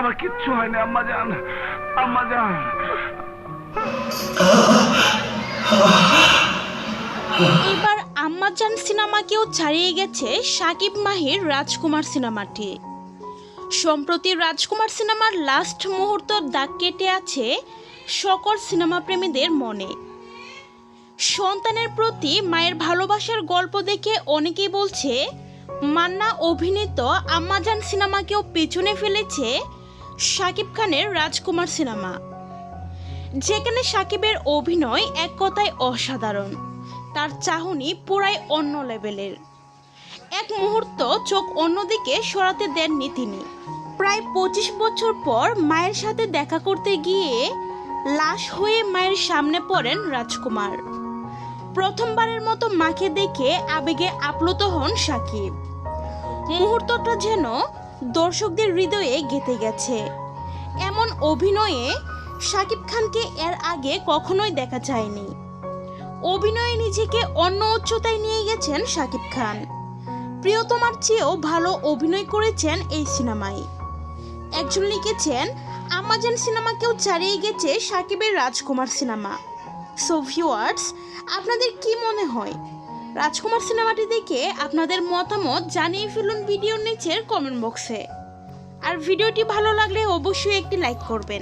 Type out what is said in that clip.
আমার কিচ্ছু হয়নি, আম্মা জান আম্মা জান। এবার আম্মাজান সিনেমাকেও ছাড়িয়ে গেছে সাকিব মাহির রাজকুমার সিনেমাটি। সম্প্রতি রাজকুমার সিনেমার লাস্ট মুহূর্ত দাগ কেটে আছে সকল সিনেমা প্রেমীদের মনে। সন্তানের প্রতি মায়ের ভালোবাসার গল্প দেখে অনেকেই বলছে, মান্না অভিনীত আম্মাজান সিনেমাকেও পেছনে ফেলেছে শাকিব খানের রাজকুমার সিনেমা, যেখানে সাকিবের অভিনয় এক কথায় অসাধারণ। তার চাহনি পুরাই অন্য লেভেলের। এক মুহূর্ত চোখ অন্যদিকে সরাতে দেননি তিনি। প্রায় পঁচিশ বছর পর মায়ের সাথে দেখা করতে গিয়ে লাশ হয়ে মায়ের সামনে পড়েন রাজকুমার। প্রথমবারের মতো মাকে দেখে আবেগে আপ্লুত হন সাকিব মুহূর্তটা যেন দর্শকদের হৃদয়ে গেঁথে গেছে। এমন অভিনয়ে শাকিব খানকে এর আগে কখনোই দেখা যায়নি। অভিনয়ে নিজেকে অন্য উচ্চতায় নিয়ে গেছেন শাকিব খান। প্রিয়তমার চেয়েও ভালো অভিনয় করেছেন এই সিনেমায়। একজন লিখেছেন, আমাজন সিনেমাকেও ছাড়িয়ে গেছে সাকিবের রাজকুমার সিনেমা। সো ভিউয়ার্স আপনাদের কি মনে হয়? রাজকুমার সিনেমাটি দেখে আপনাদের মতামত জানিয়ে ফেলুন ভিডিওর নিচের কমেন্ট বক্সে আর ভিডিওটি ভালো লাগলে অবশ্যই একটি লাইক করবেন।